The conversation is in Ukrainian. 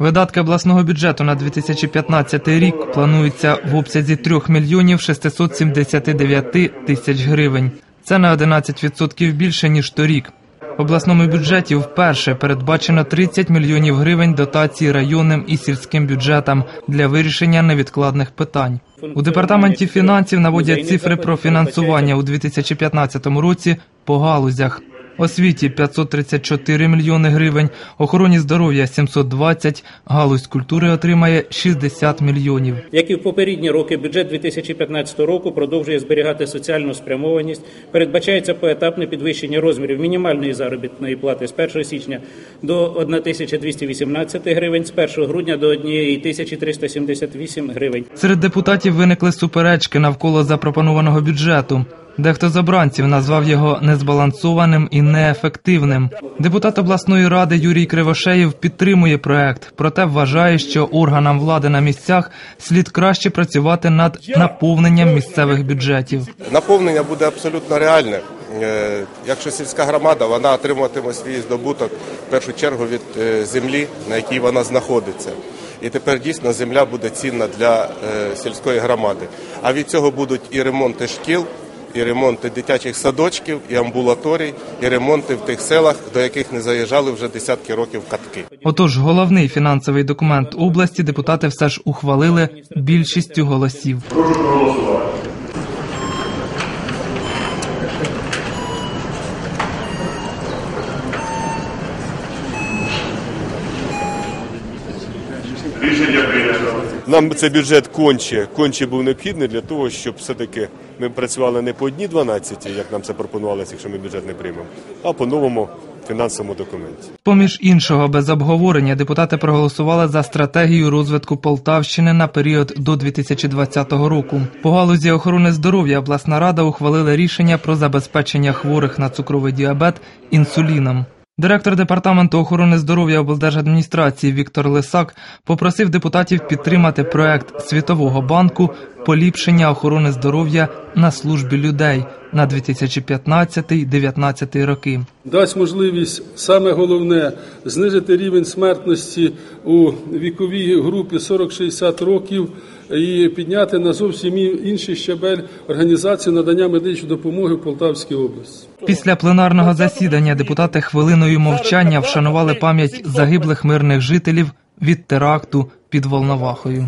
Видатки обласного бюджету на 2015 рік плануються в обсязі 3 мільйонів 679 тисяч гривень. Це на 11% більше ніж торік. В обласному бюджеті вперше передбачено 30 мільйонів гривень дотації районним і сільським бюджетам для вирішення невідкладних питань. У департаменті фінансів наводять цифри про фінансування у 2015 році по галузях. Освіті 534 мільйони гривень, охороні здоров'я 720, галузь культури отримає 60 мільйонів. Як і в попередні роки, бюджет 2015 року продовжує зберігати соціальну спрямованість. Передбачається поетапне підвищення розмірів мінімальної заробітної плати з 1 січня до 1218 гривень, з 1 грудня до 1378 гривень. Серед депутатів виникли суперечки навколо запропонованого бюджету. Дехто з обранців назвав його незбалансованим і неефективним. Депутат обласної ради Юрій Кривошеєв підтримує проект, проте вважає, що органам влади на місцях слід краще працювати над наповненням місцевих бюджетів. Наповнення буде абсолютно реальне. Е, Якщо сільська громада, вона отримуватиме свій здобуток в першу чергу від е, землі, на якій вона знаходиться. І тепер дійсно земля буде цінна для е, сільської громади. А від цього будуть і ремонти шкіл, і ремонти дитячих садочків, і амбулаторій, і ремонти в тих селах, до яких не заїжджали вже десятки років катки. Отож, головний фінансовий документ області депутати все ж ухвалили більшістю голосів. Прошу проголосувати. Рішення прийнято. Нам цей бюджет конче, конче був необхідний для того, щоб все-таки ми працювали не по одній 12, як нам це пропонувалося, якщо ми бюджет не приймемо, а по новому фінансовому документі. Поміж іншого, без обговорення депутати проголосували за стратегію розвитку Полтавщини на період до 2020 року. По галузі охорони здоров'я обласна рада ухвалила рішення про забезпечення хворих на цукровий діабет інсуліном. Директор департаменту охорони здоров'я облдержадміністрації Віктор Лисак попросив депутатів підтримати проект Світового банку поліпшення охорони здоров'я на службі людей на 2015-2019 роки. дасть можливість саме головне знизити рівень смертності у віковій групі 40-60 років і підняти на зовсім інший щабель організації надання медичної допомоги в Полтавській області. Після пленарного засідання депутати хвилиною мовчання вшанували пам'ять загиблих мирних жителів від теракту під Волновахою.